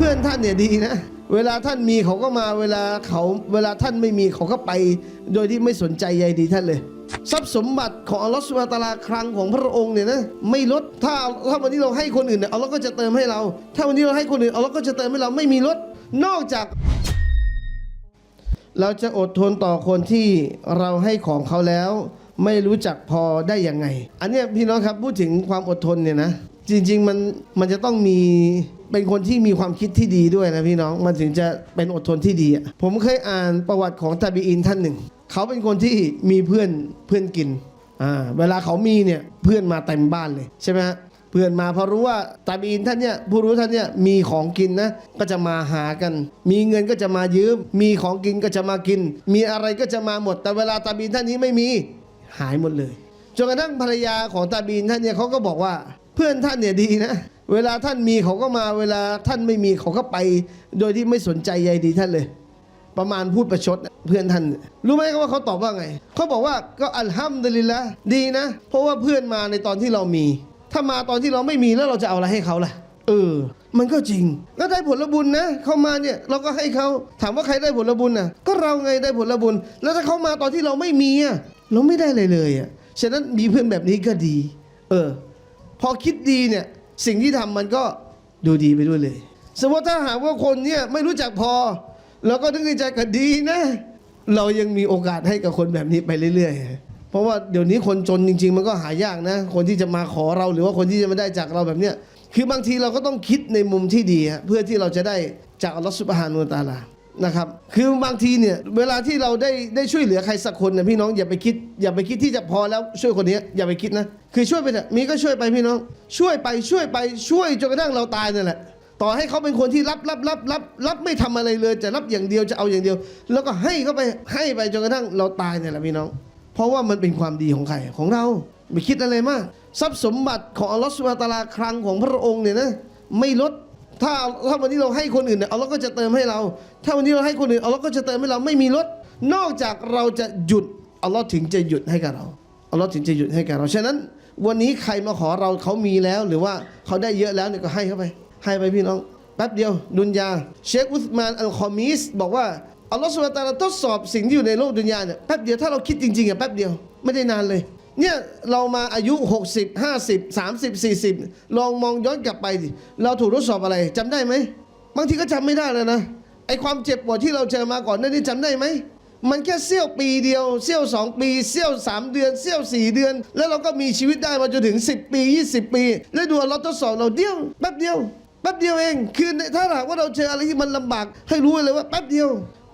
เพื่อนท่านเนี่ยดีนะ เวลาท่านมีเขาก็มาเวลาเขาเวลาท่านไม่มีเขาก็ไป โดยที่ไม่สนใจใยดีท่านเลยทรัพย์สมบัติของอัลลอฮฺสุบฮานะตาลาคลังของพระองค์เนี่ยนะไม่ลดถ้าถ้าวันนี้เราให้คนอื่นเนี่ยอัลลอฮ์ก็จะเติมให้เรา ถ้าวันนี้เราให้คนอื่นอัลลอฮ์ก็จะเติมให้เราไม่มีลดนอกจาก เราจะอดทนต่อคนที่เราให้ของเขาแล้ว ไม่รู้จักพอได้ยังไง อันนี้พี่น้องครับพูดถึงความอดทนเนี่ยนะ จริง ๆ มันมันจะต้องมีเป็นคนที่มีความคิดที่ดีด้วยนะพี่น้องมันถึงจะเป็นอดทนที่ดีอะผมเคยอ่านประวัติของตาบีอินท่านหนึ่ง เขาเป็นคนที่มีเพื่อนเพื่อนกินอ่าเวลาเขามีเนี่ยเพื่อนมาเต็มบ้านเลยใช่ไหมฮะเพื่อนมาพอรู้ว่าตาบีนท่านเนี่ยผู้รู้ท่านเนี่ยมีของกินนะก็จะมาหากัน มีเงินก็จะมายืมมีของกินก็จะมากิน มีอะไรก็จะมาหมด แต่เวลาตาบีนท่านนี้ไม่มีหายหมดเลยจนกระทั่งภรรยาของตาบีนท่านเนี่ยเขาก็บอกว่า เพื่อนท่านเนี่ยดีนะ เวลาท่านมีเขาก็มาเวลาท่านไม่มีเขาก็ไป โดยที่ไม่สนใจใยดีท่านเลย ประมาณพูดประชดเพื่อนท่าน รู้ไหมว่าเขาตอบว่าไง เขาบอกว่าก็อัลฮัมดุลิลละดีนะ เพราะว่าเพื่อนมาในตอนที่เรามี ถ้ามาตอนที่เราไม่มีแล้วเราจะเอาอะไรให้เขาล่ะ เออ มันก็จริง ก็ได้ผลบุญนะ เขามาเนี่ยเราก็ให้เขาถามว่าใครได้ผลบุญน่ะ ก็เราไงได้ผลบุญ แล้วถ้าเขามาตอนที่เราไม่มีอะเราไม่ได้เลยเลยอะฉะนั้นมีเพื่อนแบบนี้ก็ดี เออ พอคิดดีเนี่ยสิ่งที่ทำมันก็ดูดีไปด้วยเลย สมมติถ้าหากว่าคนเนี่ยไม่รู้จักพอ แล้วก็นึกในใจก็ดีนะ เรายังมีโอกาสให้กับคนแบบนี้ไปเรื่อย ๆ เพราะว่าเดี๋ยวนี้คนจนจริง ๆ มันก็หายากนะ คนที่จะมาขอเราหรือว่าคนที่จะมาได้จากเราแบบเนี้ยคือบางทีเราก็ต้องคิดในมุมที่ดีฮะเพื่อที่เราจะได้จากอัลลอฮฺสุบฮานุวะตาลา นะครับ คือบางทีเนี่ยเวลาที่เราได้ได้ช่วยเหลือใครสักคนนะพี่น้องอย่าไปคิด อย่าไปคิดที่จะพอแล้วช่วยคนนี้อย่าไปคิดนะคือช่วยไปเถอะมีก็ช่วยไปพี่น้อง ช่วยไปช่วยไปช่วยจนกระทั่งเราตายนั่นแหละต่อให้เขาเป็นคนที่รับรับรับรับรับไม่ทำอะไรเลยจะรับอย่างเดียวจะเอาอย่างเดียว แล้วก็ให้เขาไปให้ไปจนกระทั่งเราตายเนี่ยแหละพี่น้อง เพราะว่ามันเป็นความดีของใครของเราไม่คิดอะไรมาก ทรัพย์สมบัติของอัลลอฮฺสุบะตาลาคลังของพระองค์เนี่ยนะไม่ลด ถ้าถ้าวันนี้เราให้คนอื่นเนี่ยอัลลอฮ์ก็จะเติมให้เรา ถ้าวันนี้เราให้คนอื่นอัลลอฮ์ก็จะเติมให้เราไม่มีลดนอกจากเราจะหยุดอัลลอฮ์ถึงจะหยุดให้กับเราอัลลอฮ์ถึงจะหยุดให้กับเราฉะนั้น วันนี้ใครมาขอเราเขามีแล้ว หรือว่าเขาได้เยอะแล้วเนี่ยก็ให้เข้าไป ให้ไปพี่น้องแป๊บเดียว ดุนยา เชคอุสมานอัลคอมิสบอกว่าอัลลอฮฺสุบฮานะฮูวะตาลาทดสอบสิ่งที่อยู่ในโลกดุนยาเนี่ยแป๊บเดียวถ้าเราคิดจริงๆอะแป๊บเดียวไม่ได้นานเลย เนี่ยเรามาอายุ 60 50 30 40 ลองมองย้อนกลับไป เราถูกทดสอบอะไรจำได้ไหมบางทีก็จำไม่ได้เลยนะไอความเจ็บปวดที่เราเจอมาก่อนหนั่นนี่จำได้ไหมมันแค่เสี้ยวปีเดียวเสี้ยวสองปีเสี้ยวสามเดือนเสี้ยวสี่เดือน แล้วเราก็มีชีวิตได้มาจนถึง 10 ปี 20 ปี แล้วดูเราทดสอบเราเดียวแป๊บเดียวแป๊บเดียวเองคือถ้าหากว่าเราเจออะไรที่มันลำบาก ให้รู้เลยว่าแป๊บเดียว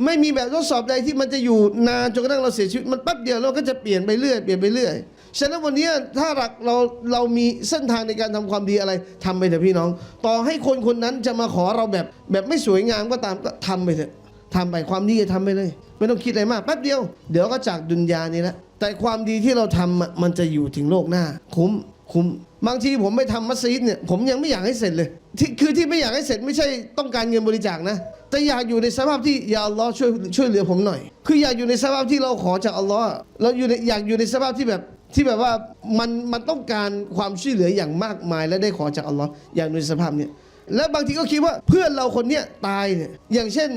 ไม่มีแบบทดสอบใดที่มันจะอยู่นานจนกระทั่งเราเสียชีวิตมันแป๊บเดียวเราก็จะเปลี่ยนไปเรื่อยเปลี่ยนไปเรื่อย ฉะนั้นวันนี้ถ้าหากเราเรามีเส้นทางในการทำความดีอะไรทำไปเถอะพี่น้อง ต่อให้คนคนนั้นจะมาขอเราแบบแบบไม่สวยงามก็ตามก็ทำไปเถอะทำไปความดีก็ทำไปเลย ไม่ต้องคิดอะไรมากแป๊บเดียว เดี๋ยวก็จากดุนยานี้แล้วแต่ความดีที่เราทำมันจะอยู่ถึงโลกหน้า คุ้มคุ้มบางทีผมไปทำมัสยิดเนี่ยผมยังไม่อยากให้เสร็จเลยที่คือที่ไม่อยากให้เสร็จไม่ใช่ต้องการเงินบริจาคนะแต่อยากอยู่ในสภาพที่อย่าอัลลอฮ์ช่วยช่วยเหลือผมหน่อย คืออยากอยู่ในสภาพที่เราขอจากอัลลอฮ์เราอยู่ในอยากอยู่ในสภาพที่แบบ ที่แบบว่ามันมันต้องการความช่วยเหลืออย่างมากมาย และได้ขอจากอัลลอฮ์อย่างในสภาพเนี้ยแล้วบางทีก็คิดว่าเพื่อนเราคนเนี้ยตายเนี่ยอย่างเช่น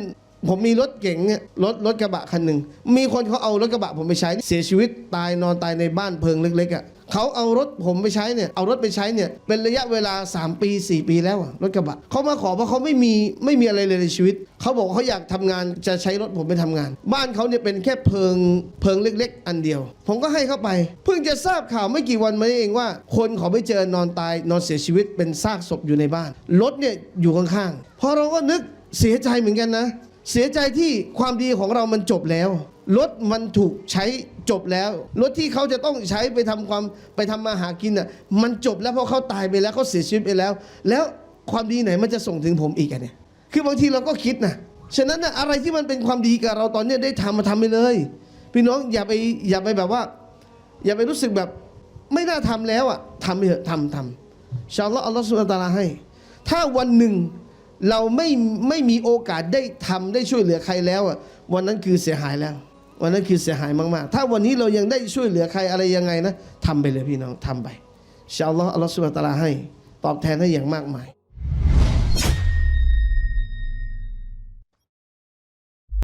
ผมมีรถเก๋งเนี่ยรถรถกระบะคันหนึ่งมีคนเขาเอารถกระบะผมไปใช้เสียชีวิตตายนอนตายในบ้านเพิงเล็กๆอะ เขาเอารถผมไปใช้เนี่ยเอารถไปใช้เนี่ยเป็นระยะเวลา 3 ปี 4 ปีแล้วอะรถกระบะเขามาขอเพราะเขาไม่มีไม่มีอะไรเลยในชีวิตเขาบอกเขาอยากทำงานจะใช้รถผมไปทำงาน บ้านเขาเนี่ยเป็นแค่เพิงเพิงเล็ก ๆ อันเดียว ผมก็ให้เขาไป เพิ่งจะทราบข่าวไม่กี่วันมานี้เองว่า คนเขาไปเจอนอนตายนอนเสียชีวิตเป็นซากศพอยู่ในบ้านรถเนี่ยอยู่ข้างๆพอเราก็นึกเสียใจเหมือนกันนะ เสียใจที่ความดีของเรามันจบแล้วรถมันถูกใช้ จบแล้ว รถที่เขาจะต้องใช้ไปทำความไปทำมาหากินอะมันจบแล้วเพราะเขาตายไปแล้วเขาเสียชีวิตไปแล้ว แล้วความดีไหนมันจะส่งถึงผมอีกอะเนี่ยคือบางทีเราก็คิดนะฉะนั้นนะอะไรที่มันเป็นความดีกับเราตอนนี้ได้ทำมาทำไปเลย พี่น้องอย่าไปอย่าไปแบบว่า อย่าไปรู้สึกแบบไม่น่าทำแล้วอะทำไปเถอะทำทำชาลลอฮ์อัลลอฮ์สุลตาราให้ ถ้าวันหนึ่งเราไม่ไม่มีโอกาสได้ทำได้ช่วยเหลือใครแล้วอะวันนั้นคือเสียหายแล้ว วันนั้นคือเสียหายมากๆ ถ้าวันนี้เรายังได้ช่วยเหลือใครอะไรยังไงนะทำไปเลยพี่น้องทำไปชาลลอฮ์อัลลอฮ์สุบะตาลาให้ ตอบแทนให้อย่างมากมาย